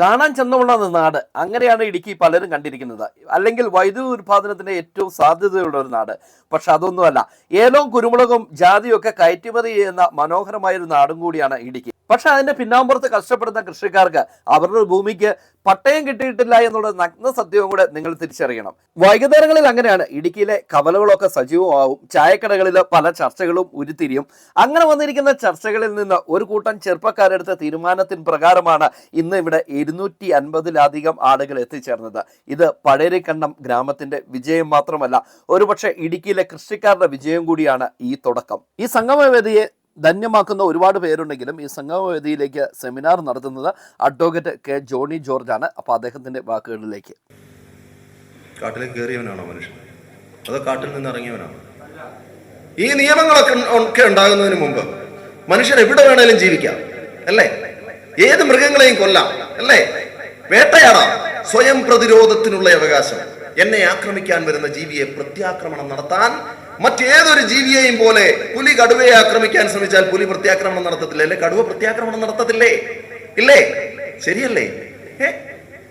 കാണാൻ ചന്തമുള്ള നാട്. അങ്ങനെയാണ് ഇടുക്കി പലരും കണ്ടിരിക്കുന്നത്. അല്ലെങ്കിൽ വൈദ്യുതി ഉത്പാദനത്തിന് ഏറ്റവും സാധ്യതയുള്ള ഒരു നാട്. പക്ഷെ അതൊന്നുമല്ല. ഏലവും കുരുമുളകും ജാതിയൊക്കെ കയറ്റുമതി ചെയ്യുന്ന മനോഹരമായ ഒരു നാടും കൂടിയാണ് ഇടുക്കി. പക്ഷെ അതിന്റെ പിന്നാമ്പുറത്ത് കഷ്ടപ്പെടുന്ന കൃഷിക്കാർക്ക് അവരുടെ ഭൂമിക്ക് പട്ടയം കിട്ടിയിട്ടില്ല എന്നുള്ള നഗ്ന സത്യവും കൂടെ നിങ്ങൾ തിരിച്ചറിയണം. വൈകുന്നേരങ്ങളിൽ അങ്ങനെയാണ്. ഇടുക്കിയിലെ കവലകളൊക്കെ സജീവമാവും. ചായക്കടകളിൽ പല ചർച്ചകളും ഉരുത്തിരിയും. അങ്ങനെ വന്നിരിക്കുന്ന ചർച്ചകളിൽ നിന്ന് ഒരു കൂട്ടം ചെറുപ്പക്കാരെടുത്ത തീരുമാനത്തിന് പ്രകാരമാണ് ഇന്ന് ഇവിടെ ഇരുന്നൂറ്റി അൻപതിലധികം ആളുകൾ എത്തിച്ചേർന്നത്. ഇത് പഴയരിക്കണ്ണം ഗ്രാമത്തിന്റെ വിജയം മാത്രമല്ല ഒരുപക്ഷെ ഇടുക്കിയിലെ കൃഷിക്കാരുടെ വിജയം കൂടിയാണ് ഈ തുടക്കം. ഈ സംഗമവേദിയെ ധന്യമാക്കുന്ന ഒരുപാട് പേരുണ്ടെങ്കിലും ഈ സംഗമവേദിയിലേക്ക് സെമിനാർ നടത്തുന്നത് അഡ്വക്കേറ്റ് കെ ജോണി ജോർജ് ആണ്. അപ്പോൾ അദ്ദേഹത്തിന്റെ വാക്കുകളിലേക്ക്. കാട്ടിലേക്ക് കയറിയവനാണോ മനുഷ്യൻ? അതോ കാട്ടിൽ നിന്ന് ഇറങ്ങിയവനാണോ? ഈ നിയമങ്ങളൊക്കെ ഒക്കെ ഉണ്ടാകുന്നതിന് മുമ്പ് മനുഷ്യൻ എവിടെ വേണേലും ജീവിക്കാം അല്ലേ? ഏത് മൃഗങ്ങളെയും കൊല്ലാം അല്ലേ? വേട്ടയാടാം. സ്വയം പ്രതിരോധത്തിനുള്ള അവകാശം. എന്നെ ആക്രമിക്കാൻ വരുന്ന ജീവിയെ പ്രത്യാക്രമണം നടത്താൻ മറ്റേതൊരു ജീവിയെയും പോലെ പുലി കടുവയെ ആക്രമിക്കാൻ ശ്രമിച്ചാൽ പുലി പ്രത്യാക്രമണം നടത്തത്തില്ല? അല്ലെ? കടുവ പ്രത്യാക്രമണം നടത്തത്തില്ലേ? ഇല്ലേ? ശരിയല്ലേ?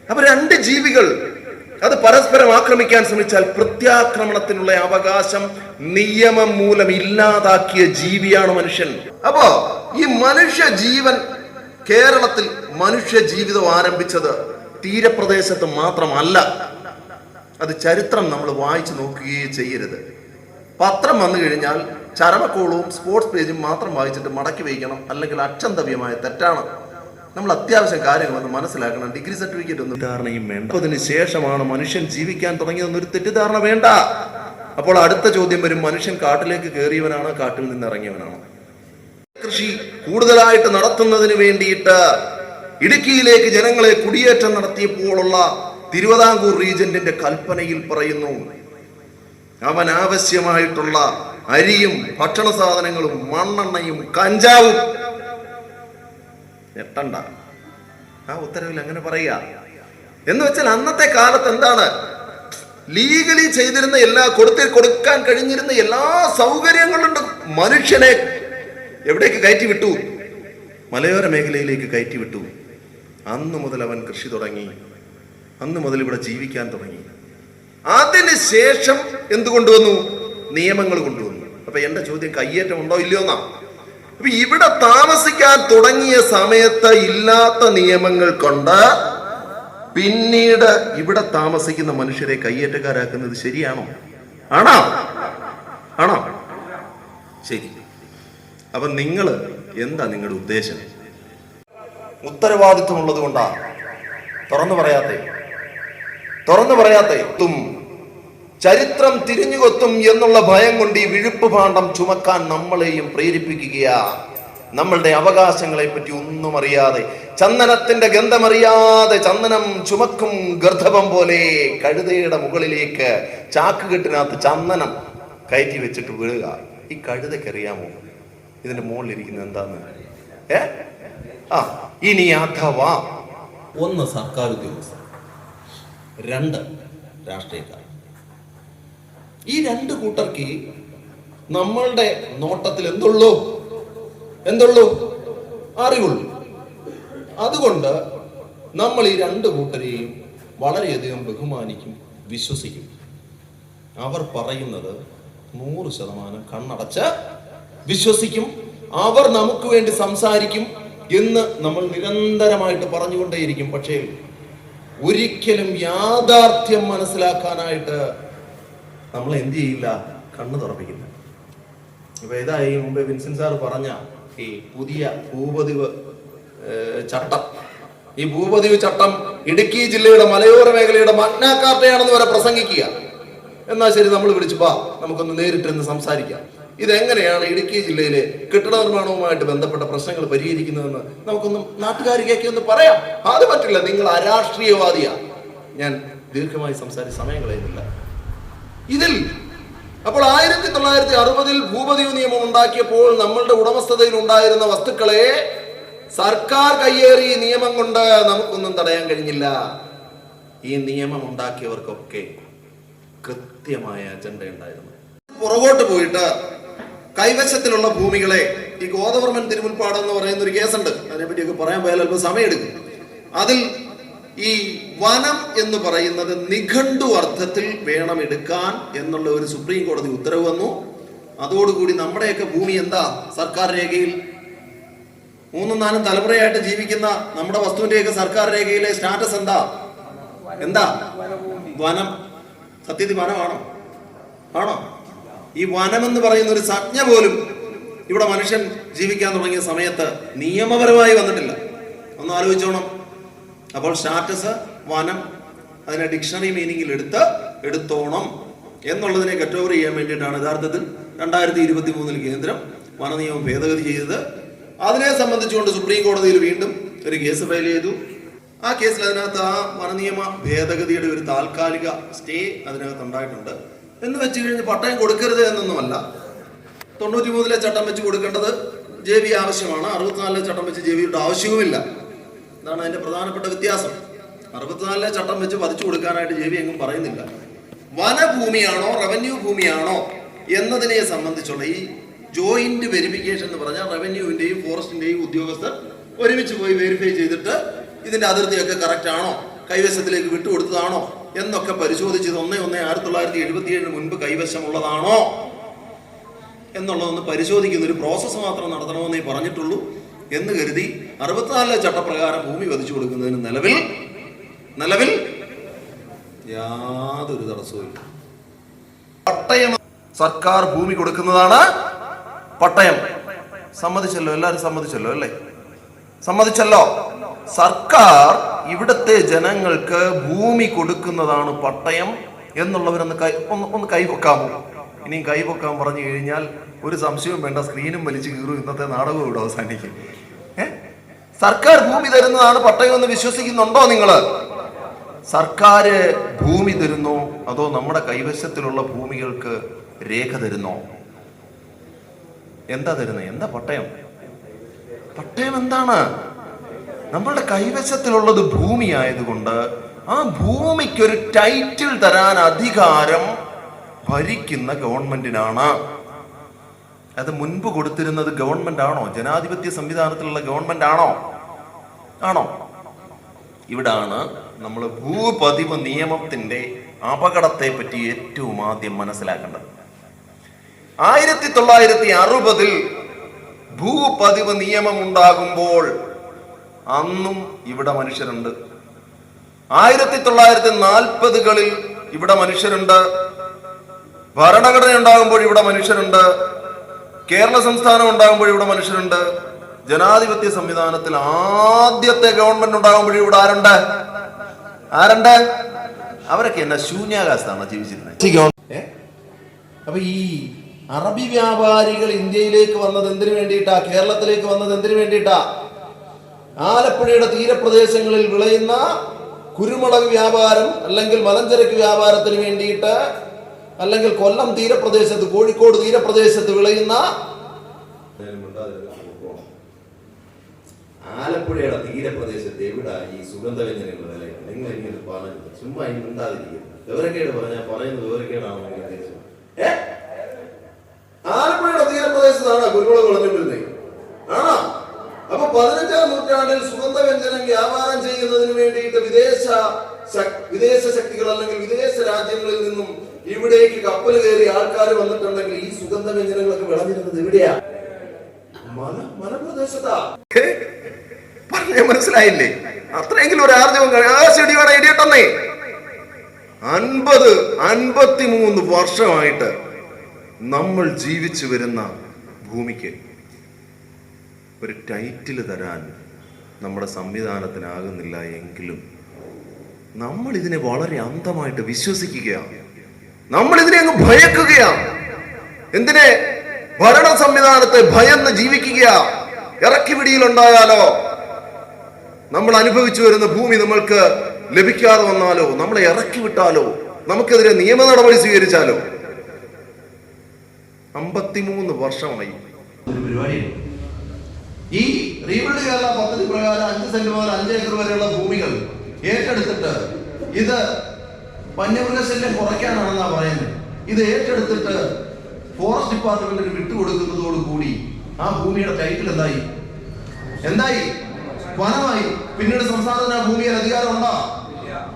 അപ്പൊ രണ്ട് ജീവികൾ അത് പരസ്പരം ആക്രമിക്കാൻ ശ്രമിച്ചാൽ പ്രത്യാക്രമണത്തിനുള്ള അവകാശം നിയമം മൂലം ഇല്ലാതാക്കിയ ജീവിയാണ് മനുഷ്യൻ. അപ്പോ ഈ മനുഷ്യ ജീവൻ കേരളത്തിൽ മനുഷ്യ ജീവിതം ആരംഭിച്ചത് തീരപ്രദേശത്ത് മാത്രമല്ല. അത് ചരിത്രം നമ്മൾ വായിച്ചു നോക്കുകയേ ചെയ്യരുത്. പത്രം വന്നു കഴിഞ്ഞാൽ ചരമക്കോളവും സ്പോർട്സ് പേജും മാത്രം വായിച്ചിട്ട് മടക്കി വയ്ക്കണം അല്ലെങ്കിൽ അക്ഷന്തവ്യമായ തെറ്റാണ്. നമ്മൾ അത്യാവശ്യം കാര്യങ്ങളൊന്ന് മനസ്സിലാക്കണം. ഡിഗ്രി സർട്ടിഫിക്കറ്റ് ഒന്നും ധാരണയും വേണ്ട. അതിന് ശേഷമാണ് മനുഷ്യൻ ജീവിക്കാൻ തുടങ്ങിയതെന്നൊരു തെറ്റിദ്ധാരണ വേണ്ട. അപ്പോൾ അടുത്ത ചോദ്യം വരും. മനുഷ്യൻ കാട്ടിലേക്ക് കയറിയവനാണോ? കാട്ടിൽ നിന്ന് ഇറങ്ങിയവനാണോ? കൃഷി കൂടുതലായിട്ട് നടത്തുന്നതിന് വേണ്ടിയിട്ട് ഇടുക്കിയിലേക്ക് ജനങ്ങളെ കുടിയേറ്റം നടത്തിയപ്പോഴുള്ള തിരുവിതാംകൂർ റീജന്റിന്റെ കൽപ്പനയിൽ പറയുന്നു അവൻ ആവശ്യമായിട്ടുള്ള അരിയും ഭക്ഷണ സാധനങ്ങളും മണ്ണെണ്ണയും കഞ്ചാവും. എട്ടണ്ട ആ ഉത്തരവിൽ അങ്ങനെ പറയുക. എന്ന് വെച്ചാൽ അന്നത്തെ കാലത്ത് എന്താണ്? ലീഗലി ചെയ്തിരുന്ന എല്ലാ കൊടുത്തി കൊടുക്കാൻ കഴിഞ്ഞിരുന്ന എല്ലാ സൗകര്യങ്ങളുണ്ട്. മനുഷ്യനെ എവിടേക്ക് കയറ്റി വിട്ടു? മലയോര മേഖലയിലേക്ക് കയറ്റി വിട്ടു. അന്ന് മുതൽ അവൻ കൃഷി തുടങ്ങി. അന്ന് മുതൽ ഇവിടെ ജീവിക്കാൻ തുടങ്ങി. അതിന് ശേഷം എന്ത് കൊണ്ടുവന്നു നിയമങ്ങൾ കൊണ്ടുവന്നു അപ്പൊ എന്റെ ചോദ്യം കയ്യേറ്റം ഉണ്ടോ ഇല്ലയോ എന്നാ? അപ്പൊ ഇവിടെ താമസിക്കാൻ തുടങ്ങിയ സമയത്ത് ഇല്ലാത്ത നിയമങ്ങൾ കൊണ്ട് പിന്നീട് ഇവിടെ താമസിക്കുന്ന മനുഷ്യരെ കയ്യേറ്റക്കാരാക്കുന്നത് ശരിയാണോ? ആണോ? ആണോ? ശരി. അപ്പൊ നിങ്ങൾ എന്താ നിങ്ങളുടെ ഉദ്ദേശം? ഉത്തരവാദിത്വമുള്ളത് കൊണ്ടാ? തുറന്നു പറയാത്തേ. തുറന്നു പറയാത്തേ. തും. ചരിത്രം തിരിഞ്ഞുകൊത്തും എന്നുള്ള ഭയം കൊണ്ട് ഈ വിഴുപ്പ് ഭാണ്ഡം ചുമക്കാൻ നമ്മളെയും പ്രേരിപ്പിക്കുകയാണ് നമ്മളുടെ അവകാശങ്ങളെ പറ്റി ഒന്നും അറിയാതെ ചന്ദനത്തിന്റെ ഗന്ധമറിയാതെ ചന്ദനം ചുമക്കും ഗർദ്ധപം പോലെ കഴുതയുടെ മുകളിലേക്ക് ചാക്കുകെട്ടിനകത്ത് ചന്ദനം കയറ്റി വെച്ചിട്ട് വീഴുക. ഈ കഴുതക്കറിയാമോ ഇതിന്റെ മുകളിൽ ഇരിക്കുന്നത് എന്താന്ന്? ഏ? ആ ഇനി അഥവാ ഒന്ന് സർക്കാർ ഉദ്യോഗസ്ഥർ രണ്ട് രാഷ്ട്രീയക്കാർ. ഈ രണ്ട് കൂട്ടർക്ക് നമ്മളുടെ നോട്ടത്തിൽ എന്തുള്ളൂ? എന്തുള്ളൂ? അറിവുള്ളൂ. അതുകൊണ്ട് നമ്മൾ ഈ രണ്ട് കൂട്ടരെയും വളരെയധികം ബഹുമാനിക്കും വിശ്വസിക്കും. അവർ പറയുന്നത് നൂറ് ശതമാനം കണ്ണടച്ച് വിശ്വസിക്കും അവർ നമുക്ക് വേണ്ടി സംസാരിക്കും എന്ന് നമ്മൾ നിരന്തരമായിട്ട് പറഞ്ഞുകൊണ്ടേയിരിക്കും. പക്ഷേ ഒരിക്കലും യാഥാർത്ഥ്യം മനസ്സിലാക്കാനായിട്ട് നമ്മൾ എന്ത് ചെയ്യില്ല കണ്ണു തുറപ്പിക്കില്ല. ഇപ്പൊ ഇതായി മുമ്പേ വിൻസൻ സാർ പറഞ്ഞ ഈ പുതിയ ഭൂപതിവ് ചട്ടം. ഈ ഭൂപതിവ് ചട്ടം ഇടുക്കി ജില്ലയുടെ മലയോര മേഖലയുടെ മഗ്നാക്കാർട്ടയാണെന്ന് വരെ പ്രസംഗിക്കുക. എന്നാ ശരി നമ്മൾ വിളിച്ചു പാ നമുക്കൊന്ന് നേരിട്ടിരുന്ന് സംസാരിക്കാം. ഇതെങ്ങനെയാണ് ഇടുക്കി ജില്ലയിലെ കെട്ടിട നിർമ്മാണവുമായിട്ട് ബന്ധപ്പെട്ട പ്രശ്നങ്ങൾ പരിഹരിക്കുന്നതെന്ന് നമുക്കൊന്ന് നാട്ടുകാരിലേക്ക് ഒന്ന് പറയാം. അത് പറ്റില്ല. നിങ്ങൾ അരാഷ്ട്രീയവാദിയാ. ഞാൻ ദീർഘമായി സംസാരിച്ച സമയം കളയുന്നില്ല. ഇതിൽ അപ്പോൾ ആയിരത്തി തൊള്ളായിരത്തി അറുപതിൽ ഭൂപതി നിയമം ഉണ്ടാക്കിയപ്പോൾ നമ്മളുടെ ഉടമസ്ഥതയിൽ ഉണ്ടായിരുന്ന വസ്തുക്കളെ സർക്കാർ കയ്യേറി നിയമം കൊണ്ട് നമുക്കൊന്നും തടയാൻ കഴിഞ്ഞില്ല. ഈ നിയമം ഉണ്ടാക്കിയവർക്കൊക്കെ കൃത്യമായ അജണ്ട ഉണ്ടായിരുന്നു. പുറകോട്ട് പോയിട്ട് കൈവശത്തിലുള്ള ഭൂമികളെ ഈ ഗോദവർമ്മൻ തിരുമുൽപ്പാടം എന്ന് പറയുന്ന ഒരു കേസുണ്ട്. അതിനെപ്പറ്റിയൊക്കെ പറയാൻ പോയാൽ അല്പം സമയമെടുക്കും. അതിൽ ഈ വനം എന്ന് പറയുന്നത് നിഘണ്ടു അർത്ഥത്തിൽ വേണം എടുക്കാൻ എന്നുള്ള ഒരു സുപ്രീം കോടതി ഉത്തരവ് വന്നു. അതോടുകൂടി നമ്മുടെയൊക്കെ ഭൂമി എന്താ? സർക്കാർ രേഖയിൽ. മൂന്നും നാലും തലമുറയായിട്ട് ജീവിക്കുന്ന നമ്മുടെ വസ്തുവിന്റെയൊക്കെ സർക്കാർ രേഖയിലെ സ്റ്റാറ്റസ് എന്താ? എന്താ? വനം. സത്യത്തിൽ വനമാണോ? ആണോ? ഈ വനം എന്ന് പറയുന്ന ഒരു സജ്ഞ പോലും ഇവിടെ മനുഷ്യൻ ജീവിക്കാൻ തുടങ്ങിയ സമയത്ത് നിയമപരമായി വന്നിട്ടില്ല. ഒന്ന് ആലോചിച്ചോണം. അപ്പോൾ സ്റ്റാറ്റസ് വനം അതിനെ ഡിക്ഷണറി മീനിങ്ങിൽ എടുത്ത് എടുത്തോണം എന്നുള്ളതിനെ കറ്റോവർ ചെയ്യാൻ വേണ്ടിയിട്ടാണ് യഥാർത്ഥത്തിൽ രണ്ടായിരത്തി ഇരുപത്തി മൂന്നിൽ കേന്ദ്രം വനനിയമം ഭേദഗതി ചെയ്തത്. അതിനെ സംബന്ധിച്ചുകൊണ്ട് സുപ്രീം കോടതിയിൽ വീണ്ടും ഒരു കേസ് ഫയൽ ചെയ്തു. ആ കേസിൽ അതിനകത്ത് ആ വനനിയമ ഭേദഗതിയുടെ ഒരു താൽക്കാലിക സ്റ്റേ അതിനകത്ത് ഉണ്ടായിട്ടുണ്ട്. എന്ന് വെച്ച് കഴിഞ്ഞ് പട്ടയം കൊടുക്കരുത് എന്നൊന്നുമല്ല. തൊണ്ണൂറ്റി മൂന്നിലെ ചട്ടം വെച്ച് കൊടുക്കേണ്ടത് ജെ ബി ആവശ്യമാണ്. അറുപത്തിനാലിലെ ചട്ടം വെച്ച് ജെ ബിയുടെ ആവശ്യവുമില്ല. ഇതാണ് അതിന്റെ പ്രധാനപ്പെട്ട വ്യത്യാസം. അറുപത്തിനാലിലെ ചട്ടം വെച്ച് പതിച്ചു കൊടുക്കാനായിട്ട് ജെ എങ്ങും പറയുന്നില്ല. വനഭൂമിയാണോ റവന്യൂ ഭൂമിയാണോ എന്നതിനെ സംബന്ധിച്ചുള്ള ഈ ജോയിന്റ് വെരിഫിക്കേഷൻ എന്ന് പറഞ്ഞാൽ റവന്യൂവിന്റെയും ഫോറസ്റ്റിന്റെയും ഉദ്യോഗസ്ഥർ ഒരുമിച്ച് പോയി വെരിഫൈ ചെയ്തിട്ട് ഇതിന്റെ അതിർത്തിയൊക്കെ കറക്റ്റ് ആണോ കൈവശത്തിലേക്ക് വിട്ടുകൊടുത്തതാണോ എന്നൊക്കെ പരിശോധിച്ചത് ഒന്നേ ഒന്നേ ആയിരത്തി തൊള്ളായിരത്തി എഴുപത്തി ഏഴിന് മുൻപ് കൈവശമുള്ളതാണോ എന്നുള്ളതൊന്ന് പരിശോധിക്കുന്ന ഒരു പ്രോസസ്സ് മാത്രം നടത്തണമെന്നേ പറഞ്ഞിട്ടുള്ളൂ. എന്ന് കരുതി അറുപത്തിനാലിലെ ചട്ടപ്രകാരം ഭൂമി വധിച്ചു കൊടുക്കുന്നതിന് നിലവിൽ നിലവിൽ യാതൊരു തടസ്സവും പട്ടയം സർക്കാർ ഭൂമി കൊടുക്കുന്നതാണ് പട്ടയം. സമ്മതിച്ചല്ലോ എല്ലാവരും സമ്മതിച്ചല്ലോ അല്ലേ? സമ്മതിച്ചല്ലോ. സർക്കാർ ഇവിടുത്തെ ജനങ്ങൾക്ക് ഭൂമി കൊടുക്കുന്നതാണ് പട്ടയം എന്നുള്ളവരൊന്ന് കൈ ഒന്ന് ഒന്ന് കൈപൊക്കാമോ ഇനിയും കൈപൊക്കാൻ പറഞ്ഞു കഴിഞ്ഞാൽ ഒരു സംശയവും വേണ്ട സ്ക്രീനും വലിച്ചു കീറും. ഇന്നത്തെ നാടകവും ഇവിടെ അവസാനിക്കും. സർക്കാർ ഭൂമി തരുന്നതാണ് പട്ടയം എന്ന് വിശ്വസിക്കുന്നുണ്ടോ നിങ്ങൾ സർക്കാർ ഭൂമി തരുന്നു അതോ നമ്മുടെ കൈവശത്തിലുള്ള ഭൂമികൾക്ക് രേഖ തരുന്നു? എന്താ തരുന്നത് എന്താ പട്ടയം? പട്ടയം എന്താണ്? നമ്മളുടെ കൈവശത്തിലുള്ളത് ഭൂമി ആയതുകൊണ്ട് ആ ഭൂമിക്ക് ഒരു ടൈറ്റിൽ തരാൻ അധികാരം ഭരിക്കുന്ന ഗവൺമെന്റിനാണ്. അത് മുൻപ് കൊടുത്തിരുന്നത് ഗവൺമെന്റ് ആണോ ജനാധിപത്യ സംവിധാനത്തിലുള്ള ഗവൺമെന്റ് ആണോ? ആണോ ഇവിടാണ് നമ്മൾ ഭൂപതിവ് നിയമത്തിന്റെ അപകടത്തെ പറ്റി ഏറ്റവും ആദ്യം മനസ്സിലാക്കേണ്ടത്. ആയിരത്തി തൊള്ളായിരത്തി അറുപതിൽ ഭൂപതിവ് നിയമം ഉണ്ടാകുമ്പോൾ അന്നും ഇവിടെ മനുഷ്യരുണ്ട്. ആയിരത്തി തൊള്ളായിരത്തി നാൽപ്പതുകളിൽ ഇവിടെ മനുഷ്യരുണ്ട്. ഭരണഘടന ഉണ്ടാകുമ്പോൾ ഇവിടെ മനുഷ്യരുണ്ട്. കേരള സംസ്ഥാനം ഉണ്ടാകുമ്പോൾ ഇവിടെ മനുഷ്യരുണ്ട്. ജനാധിപത്യ സംവിധാനത്തിൽ ആദ്യത്തെ ഗവൺമെന്റ് ഉണ്ടാകുമ്പോഴും ഇവിടെ ആരുണ്ട്? ആരുണ്ട്? അവരൊക്കെ എന്നാ ശൂന്യാകാശത്താണ് ജീവിച്ചിരുന്നത്? അപ്പൊ ഈ അറബി വ്യാപാരികൾ ഇന്ത്യയിലേക്ക് വന്നത് എന്തിനു വേണ്ടിയിട്ടാ? കേരളത്തിലേക്ക് വന്നത് എന്തിനു വേണ്ടിയിട്ടാ? ആലപ്പുഴയുടെ തീരപ്രദേശങ്ങളിൽ വിളയുന്ന കുരുമുളക് വ്യാപാരം അല്ലെങ്കിൽ മലഞ്ചരക്ക് വ്യാപാരത്തിന് വേണ്ടിയിട്ട് അല്ലെങ്കിൽ കൊല്ലം തീരപ്രദേശത്ത് കോഴിക്കോട് തീരപ്രദേശത്ത് വിളയുന്ന ആലപ്പുഴയുടെ തീരപ്രദേശത്ത് എവിടെ ഈ സുഗന്ധവ്യഞ്ജനങ്ങൾ നിലയാണ് നിങ്ങൾ ഇങ്ങനെ പറഞ്ഞത് ചുമ്മാ ഇനി മിണ്ടാതിരിക്കുന്നത് വിവരക്കേട് പറഞ്ഞാൽ പറയുന്നത് വിവരക്കേടാണോ? ആലപ്പുഴയുടെ തീരപ്രദേശത്താണ് കുരുമുളക് വിളഞ്ഞുകൊണ്ടിരുന്നത് ആണോ? അപ്പൊ പതിനഞ്ചാം നൂറ്റാണ്ടിൽ സുഗന്ധവ്യഞ്ജനം വ്യാപാരം ചെയ്യുന്നതിന് വേണ്ടിയിട്ട് വിദേശ വിദേശ ശക്തികൾ അല്ലെങ്കിൽ വിദേശ രാജ്യങ്ങളിൽ നിന്നും ഇവിടേക്ക് കപ്പൽ കയറി ആൾക്കാർ വന്നിട്ടുണ്ടെങ്കിൽ ഈ സുഗന്ധവ്യഞ്ജനങ്ങളൊക്കെ വിളഞ്ഞിരുന്നത് എവിടെയാ? മനസ്സിലായില്ലേ? അത്രയെങ്കിലും ഒരു ആർജവം ചെടിയോടെ ഇടിയട്ടെന്നേ അൻപത് അൻപത്തിമൂന്ന് വർഷമായിട്ട് നമ്മൾ ജീവിച്ചു വരുന്ന ഭൂമിക്ക് ഒരു ടൈറ്റിൽ തരാൻ നമ്മുടെ സംവിധാനത്തിനാകുന്നില്ല എങ്കിലും നമ്മൾ ഇതിനെ വളരെ അന്ധമായിട്ട് വിശ്വസിക്കുകയാണ്. നമ്മൾ ഇതിനെ അങ്ങ് ഭയക്കുകയാണ്. എന്തിനെ? ഭരണ സംവിധാനത്തെ ഭയന്ന് ജീവിക്കുക ഇറക്കി പിടിയിലുണ്ടായാലോ നമ്മൾ അനുഭവിച്ചു വരുന്ന ഭൂമി നമ്മൾക്ക് ലഭിക്കാതെ വന്നാലോ? നമ്മളെ ഇറക്കി വിട്ടാലോ? നമുക്കെതിരെ നിയമ നടപടി സ്വീകരിച്ചാലോ? അമ്പത്തിമൂന്ന് വർഷമായി. ഒരു പരിപാടിയാണ് ഈ റീബിൽഡ് കേരള പദ്ധതി പ്രകാരം അഞ്ച് സെന്റ് മുതൽ അഞ്ച് ഏക്കർ വരെയുള്ള ഭൂമികൾ ഏറ്റെടുത്തിട്ട് ഇത് വന്യമൃഗശല്യം കുറയ്ക്കാനാണെന്നാണ് പറയുന്നത്. ഇത് ഏറ്റെടുത്തിട്ട് ഫോറസ്റ്റ് ഡിപ്പാർട്ട്മെന്റിന് വിട്ടുകൊടുക്കുന്നതോട് കൂടി ആ ഭൂമിയുടെ ടൈറ്റിൽ എന്തായി? എന്തായി? വനമായി. പിന്നീട് സംസ്ഥാനത്തിന് ആ ഭൂമിയിൽ അധികാരം ഉണ്ടോ?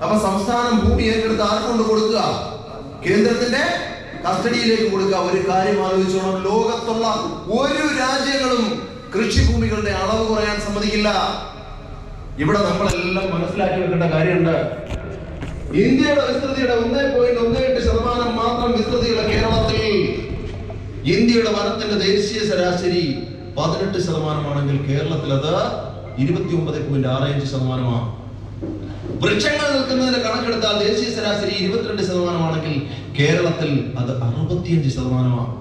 അപ്പൊ സംസ്ഥാനം ഭൂമി ഏറ്റെടുത്ത് ആർക്കൊണ്ട് കൊടുക്കുക? കേന്ദ്രത്തിന്റെ കസ്റ്റഡിയിലേക്ക് കൊടുക്കുക. ഒരു കാര്യം ആലോചിച്ചോണം. ലോകത്തുള്ള ഒരു രാജ്യങ്ങളും കൃഷിഭൂമികളുടെ അളവ് കുറയാൻ സമ്മതിക്കില്ല. ഇവിടെ നമ്മളെല്ലാം മനസ്സിലാക്കി വെക്കേണ്ട കാര്യമുണ്ട്. ഇന്ത്യയുടെ വിസ്തൃതിയുടെ ഒന്നേ പോയിന്റ് ഒന്ന് എട്ട് ശതമാനം മാത്രം വിസ്തൃതിയുള്ള കേരളത്തിൽ ഇന്ത്യയുടെ വനത്തിന്റെ ദേശീയ ശരാശരി പതിനെട്ട് ശതമാനമാണെങ്കിൽ കേരളത്തിൽ അത് ഇരുപത്തി ഒമ്പത് പോയിന്റ് ആറ് അഞ്ച് ശതമാനമാണ്. വൃക്ഷങ്ങൾ നിൽക്കുന്നതിന് കണക്കെടുത്താൽ ദേശീയ ശരാശരി ഇരുപത്തിരണ്ട് ശതമാനമാണെങ്കിൽ കേരളത്തിൽ അത് അറുപത്തിയഞ്ച് ശതമാനമാണ്.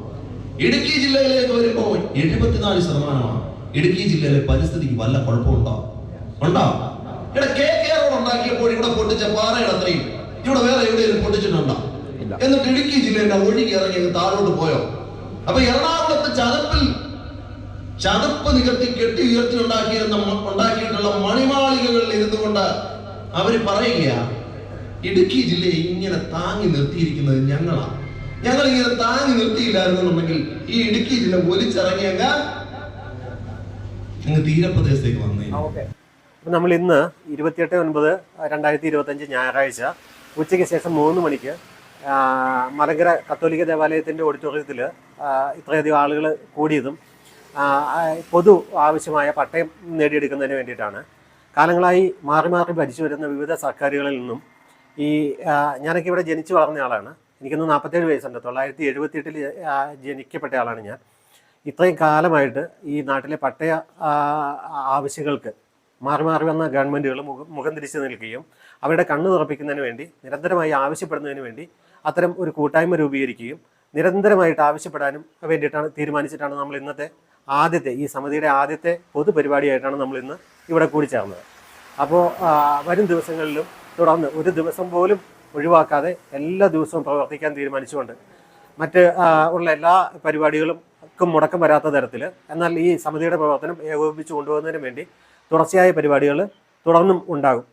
ഇടുക്കി ജില്ലയിലേക്ക് വരുമ്പോൾ എഴുപത്തിനാല് ശതമാനമാണ്. ഇടുക്കി ജില്ലയിലെ പരിസ്ഥിതിക്ക് വല്ല കുഴപ്പമുണ്ടോ? ഉണ്ടോ? ഇവിടെ കെ കെ റോഡ് ഉണ്ടാക്കിയപ്പോൾ ഇവിടെ പൊട്ടിച്ച പാറയുടെ അത്രയും. ഇവിടെ വേറെ എവിടെയെങ്കിലും പൊട്ടിച്ചിട്ടുണ്ടോ. എന്നിട്ട് ഇടുക്കി ജില്ലയുടെ ഒഴുകി ഇറങ്ങി താഴോട്ട് പോയോ? അപ്പൊ എറണാകുളത്ത് ചതുപ്പിൽ ചതുപ്പ് നികത്തി കെട്ടി ഉയർത്തി ഉണ്ടാക്കിയിരുന്ന മ- ഉണ്ടാക്കിയിട്ടുള്ള മണിമാളികകളിൽ ഇരുന്നു കൊണ്ട് അവർ പറയുക ഇടുക്കി ജില്ലയെ ഇങ്ങനെ താങ്ങി നിർത്തിയിരിക്കുന്നത് ഞങ്ങളാ. ഞങ്ങൾ ഇങ്ങനെ താങ്ങി നിർത്തിയില്ലായിരുന്നുണ്ടെങ്കിൽ ഈ ഇടുക്കി ജില്ല ഒലിച്ചിറങ്ങിയങ്ങ ഞങ്ങൾ തീരപ്രദേശത്തേക്ക് വന്നേ. അപ്പം നമ്മൾ ഇന്ന് ഇരുപത്തിയെട്ട് ഒൻപത് രണ്ടായിരത്തി ഇരുപത്തഞ്ച് ഞായറാഴ്ച ഉച്ചയ്ക്ക് ശേഷം മൂന്ന് മണിക്ക് മലങ്കര കത്തോലിക്ക ദേവാലയത്തിന്റെ ഓഡിറ്റോറിയത്തിൽ ഇത്രയധികം ആളുകൾ കൂടിയതും പൊതു ആവശ്യമായ പട്ടയം നേടിയെടുക്കുന്നതിന് വേണ്ടിയിട്ടാണ്. കാലങ്ങളായി മാറി മാറി ഭരിച്ചു വരുന്ന വിവിധ സർക്കാരുകളിൽ നിന്നും ഈ ഞാനൊക്കെ ഇവിടെ ജനിച്ചു വളർന്ന ആളാണ്. എനിക്കിന്ന് നാൽപ്പത്തേഴ് വയസ്സുണ്ട്. തൊള്ളായിരത്തി എഴുപത്തിയെട്ടിൽ ജനിക്കപ്പെട്ട ആളാണ് ഞാൻ. ഇത്രയും കാലമായിട്ട് ഈ നാട്ടിലെ പട്ടയ ആവശ്യങ്ങൾക്ക് മാറി മാറി വന്ന ഗവൺമെന്റുകൾ മുഖം മുഖം തിരിച്ചു നിൽക്കുകയും അവരുടെ കണ്ണു തുറപ്പിക്കുന്നതിന് വേണ്ടി നിരന്തരമായി ആവശ്യപ്പെടുന്നതിന് വേണ്ടി അത്തരം ഒരു കൂട്ടായ്മ രൂപീകരിക്കുകയും നിരന്തരമായിട്ട് ആവശ്യപ്പെടാനും വേണ്ടിയിട്ടാണ് തീരുമാനിച്ചിട്ടാണ് നമ്മൾ ഇന്നത്തെ ആദ്യത്തെ ഈ സമിതിയുടെ ആദ്യത്തെ പൊതുപരിപാടിയായിട്ടാണ് നമ്മൾ ഇന്ന് ഇവിടെ കൂടി ചേർന്നത്. അപ്പോൾ വരും ദിവസങ്ങളിലും തുടർന്ന് ഒരു ദിവസം പോലും ഒഴിവാക്കാതെ എല്ലാ ദിവസവും പ്രവർത്തിക്കാൻ തീരുമാനിച്ചുകൊണ്ട് മറ്റ് ഉള്ള എല്ലാ പരിപാടികളും മുടക്കം വരാത്ത തരത്തിൽ എന്നാൽ ഈ സമിതിയുടെ പ്രവർത്തനം ഏകോപിപ്പിച്ച് കൊണ്ടുപോകുന്നതിന് വേണ്ടി തുടർച്ചയായ പരിപാടികൾ തുടർന്നും ഉണ്ടാകും.